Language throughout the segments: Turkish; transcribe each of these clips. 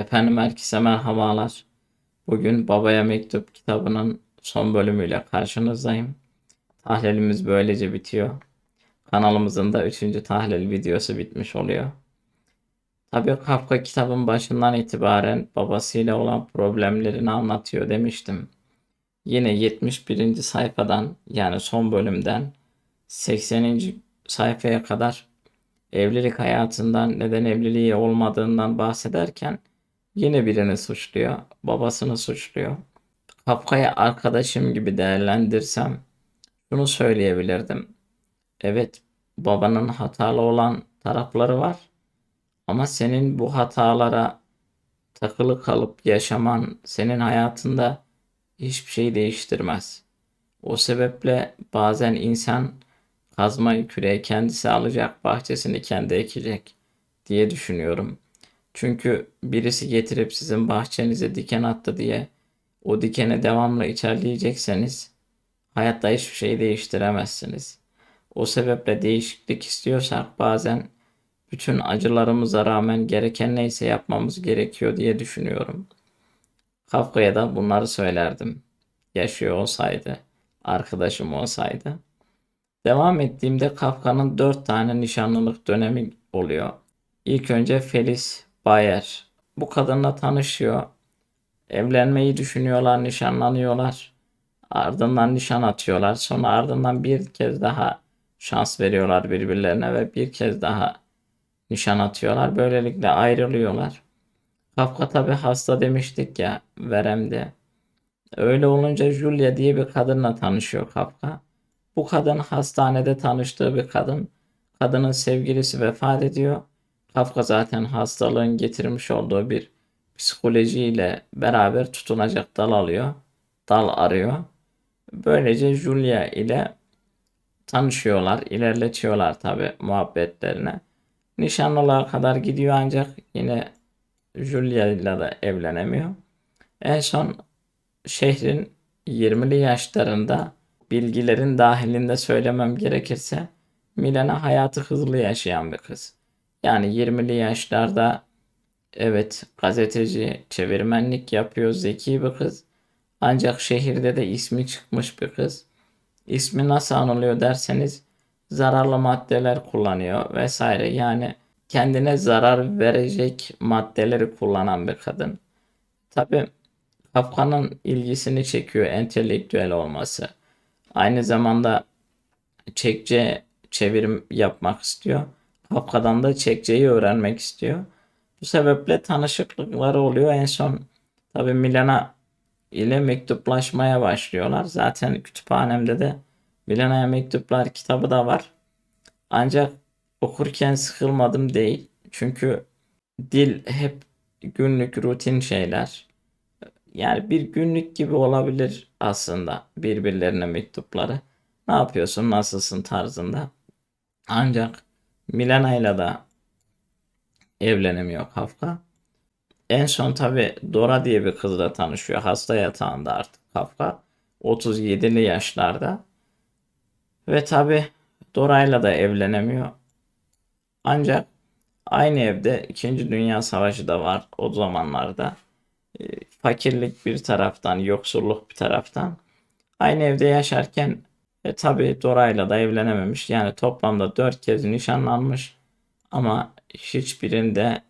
Efendim herkese merhabalar. Bugün Babaya Mektup kitabının son bölümüyle karşınızdayım. Tahlilimiz böylece bitiyor. Kanalımızın da 3. tahlil videosu bitmiş oluyor. Tabii Kafka kitabın başından itibaren babasıyla olan problemlerini anlatıyor demiştim. Yine 71. sayfadan yani son bölümden 80. sayfaya kadar evlilik hayatından neden evliliği olmadığından bahsederken yine birini suçluyor. Babasını suçluyor. Kafka'yı arkadaşım gibi değerlendirsem şunu söyleyebilirdim. Evet babanın hatalı olan tarafları var ama senin bu hatalara takılı kalıp yaşaman senin hayatında hiçbir şey değiştirmez. O sebeple bazen insan kazmayı küreği kendisi alacak, bahçesini kendi ekecek diye düşünüyorum. Çünkü birisi getirip sizin bahçenize diken attı diye o dikene devamlı içerleyecekseniz hayatta hiçbir şey değiştiremezsiniz. O sebeple değişiklik istiyorsak bazen bütün acılarımıza rağmen gereken neyse yapmamız gerekiyor diye düşünüyorum. Kafka'ya da bunları söylerdim. Yaşıyor olsaydı, arkadaşım olsaydı. Devam ettiğimde Kafka'nın dört tane nişanlılık dönemi oluyor. İlk önce Felis Bayer. Bu kadınla tanışıyor. Evlenmeyi düşünüyorlar, nişanlanıyorlar. Ardından nişan atıyorlar. Sonra ardından bir kez daha şans veriyorlar birbirlerine ve bir kez daha nişan atıyorlar. Böylelikle ayrılıyorlar. Kafka tabi hasta demiştik ya veremde. Öyle olunca Julia diye bir kadınla tanışıyor Kafka. Bu kadın hastanede tanıştığı bir kadın. Kadının sevgilisi vefat ediyor. Kafka zaten hastalığın getirmiş olduğu bir psikolojiyle beraber tutunacak dal alıyor. Dal arıyor. Böylece Julia ile tanışıyorlar, ilerletiyorlar tabi muhabbetlerine. Nişanlılığa kadar gidiyor ancak yine Julia ile de evlenemiyor. En son şehrin 20'li yaşlarında bilgilerin dahilinde söylemem gerekirse Milena hayatı hızlı yaşayan bir kız. Yani 20'li yaşlarda evet gazeteci, çevirmenlik yapıyor, zeki bir kız. Ancak şehirde de ismi çıkmış bir kız. İsmi nasıl anılıyor derseniz zararlı maddeler kullanıyor vesaire. Yani kendine zarar verecek maddeleri kullanan bir kadın. Tabi Kafka'nın ilgisini çekiyor entelektüel olması. Aynı zamanda Çekçe çevirim yapmak istiyor. Kafka'dan da Çekçeyi öğrenmek istiyor. Bu sebeple tanışıklıkları oluyor. En son tabi Milana ile mektuplaşmaya başlıyorlar. Zaten kütüphanemde de Milana'ya mektuplar kitabı da var. Ancak okurken sıkılmadım değil. Çünkü dil hep günlük rutin şeyler. Yani bir günlük gibi olabilir aslında birbirlerine mektupları. Ne yapıyorsun, nasılsın tarzında. Ancak Milena'yla da evlenemiyor Kafka. En son tabi Dora diye bir kızla tanışıyor. Hasta yatağında artık Kafka. 37'li yaşlarda. Ve tabi Dora'yla da evlenemiyor. Ancak aynı evde 2. Dünya Savaşı da var o zamanlarda. E, fakirlik bir taraftan, yoksulluk bir taraftan. Aynı evde yaşarken e, tabi Dora'yla da evlenememiş. Yani toplamda 4 kez nişanlanmış. Ama hiçbirinde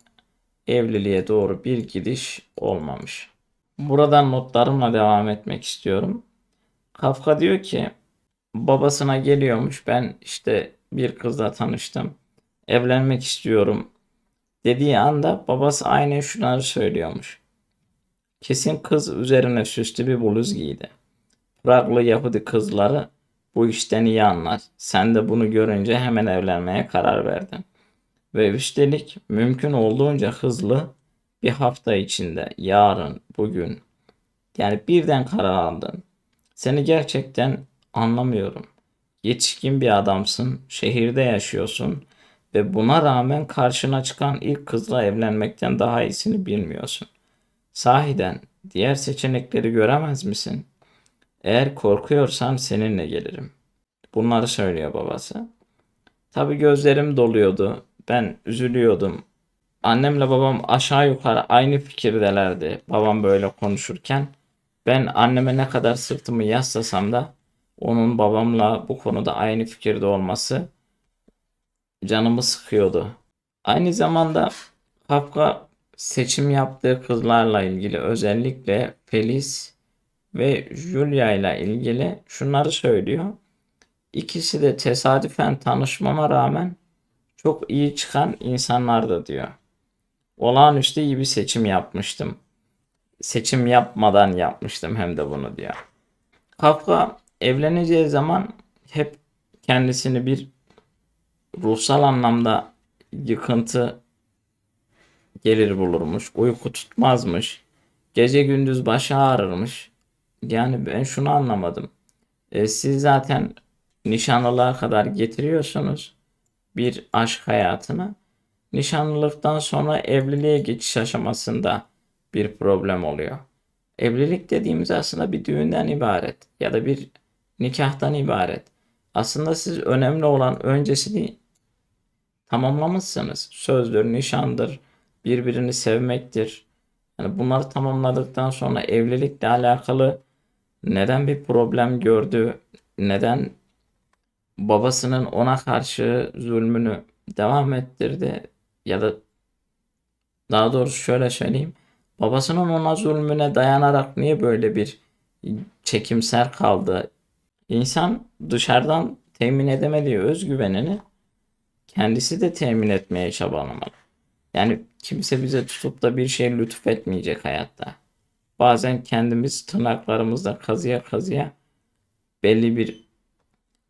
evliliğe doğru bir gidiş olmamış. Buradan notlarımla devam etmek istiyorum. Kafka diyor ki babasına geliyormuş. Ben işte bir kızla tanıştım. Evlenmek istiyorum dediği anda babası aynen şunları söylüyormuş. Kesin kız üzerine süslü bir bluz giydi. Praglı Yahudi kızları bu işten iyi anlar. Sen de bunu görünce hemen evlenmeye karar verdin. Ve üstelik mümkün olduğunca hızlı bir hafta içinde, yarın, bugün yani birden karar aldın. Seni gerçekten anlamıyorum. Yetişkin bir adamsın, şehirde yaşıyorsun ve buna rağmen karşına çıkan ilk kızla evlenmekten daha iyisini bilmiyorsun. Sahiden diğer seçenekleri göremez misin? Eğer korkuyorsan seninle gelirim. Bunları söylüyor babası. Tabi gözlerim doluyordu. Ben üzülüyordum. Annemle babam aşağı yukarı aynı fikirdelerdi. Babam böyle konuşurken. Ben anneme ne kadar sırtımı yaslasam da onun babamla bu konuda aynı fikirde olması canımı sıkıyordu. Aynı zamanda Kafka seçim yaptığı kızlarla ilgili özellikle Feliz ve Julia ile ilgili şunları söylüyor. İkisi de tesadüfen tanışmama rağmen çok iyi çıkan insanlardı diyor. Olağanüstü iyi bir seçim yapmıştım. Seçim yapmadan yapmıştım hem de bunu diyor. Kafka evleneceği zaman hep kendisini bir ruhsal anlamda yıkıntı gelir bulurmuş. Uyku tutmazmış. Gece gündüz başı ağrırmış. Yani ben şunu anlamadım. E, siz zaten nişanlılığa kadar getiriyorsunuz bir aşk hayatını. Nişanlılıktan sonra evliliğe geçiş aşamasında bir problem oluyor. Evlilik dediğimiz aslında bir düğünden ibaret ya da bir nikahtan ibaret. Aslında siz önemli olan öncesini tamamlamışsınız. Sözdür, nişandır, birbirini sevmektir. Yani bunları tamamladıktan sonra evlilikle alakalı neden bir problem gördü, neden babasının ona karşı zulmünü devam ettirdi ya da daha doğrusu şöyle söyleyeyim. Babasının ona zulmüne dayanarak niye böyle bir çekimser kaldı? İnsan dışarıdan temin edemediği özgüvenini kendisi de temin etmeye çabalamalı. Yani kimse bize tutup da bir şey lütfetmeyecek hayatta. Bazen kendimiz tırnaklarımızla kazıya kazıya belli bir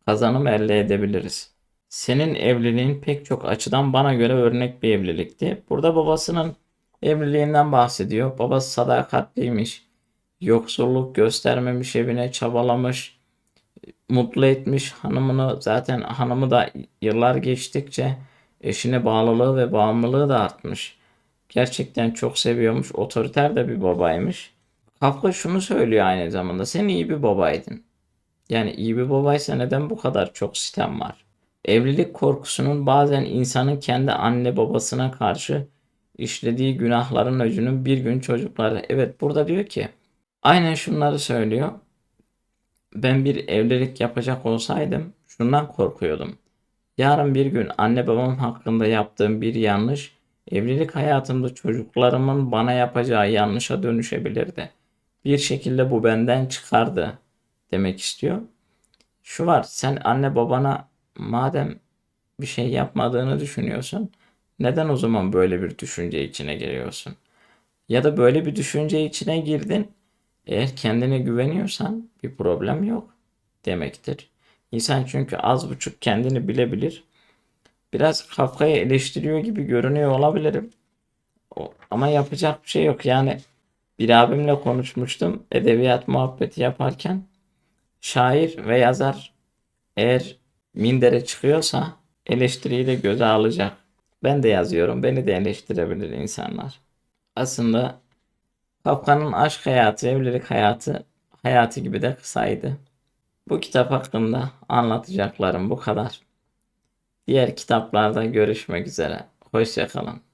kazanım elde edebiliriz. Senin evliliğin pek çok açıdan bana göre örnek bir evlilikti. Burada babasının evliliğinden bahsediyor. Babası sadakatliymiş. Yoksulluk göstermemiş evine çabalamış. Mutlu etmiş hanımını. Zaten hanımı da yıllar geçtikçe eşine bağlılığı ve bağımlılığı da artmış. Gerçekten çok seviyormuş. Otoriter de bir babaymış. Kafka şunu söylüyor aynı zamanda. Sen iyi bir babaydın. Yani iyi bir babaysa neden bu kadar çok sitem var? Evlilik korkusunun bazen insanın kendi anne babasına karşı işlediği günahların öcünün bir gün çocukları. Evet burada diyor ki aynen şunları söylüyor. Ben bir evlilik yapacak olsaydım şundan korkuyordum. Yarın bir gün anne babam hakkında yaptığım bir yanlış evlilik hayatımda çocuklarımın bana yapacağı yanlışa dönüşebilirdi. Bir şekilde bu benden çıkardı demek istiyor. Şu var sen anne babana madem bir şey yapmadığını düşünüyorsun neden o zaman böyle bir düşünce içine giriyorsun? Ya da böyle bir düşünce içine girdin eğer kendine güveniyorsan bir problem yok demektir. İnsan çünkü az buçuk kendini bilebilir. Biraz Kafka'yı eleştiriyor gibi görünüyor olabilirim. Ama yapacak bir şey yok. Yani bir abimle konuşmuştum edebiyat muhabbeti yaparken. Şair ve yazar eğer mindere çıkıyorsa eleştiriyi de göze alacak. Ben de yazıyorum. Beni de eleştirebilir insanlar. Aslında Kafka'nın aşk hayatı, evlilik hayatı hayatı gibi de kısaydı. Bu kitap hakkında anlatacaklarım bu kadar. Diğer kitaplarda görüşmek üzere. Hoşçakalın.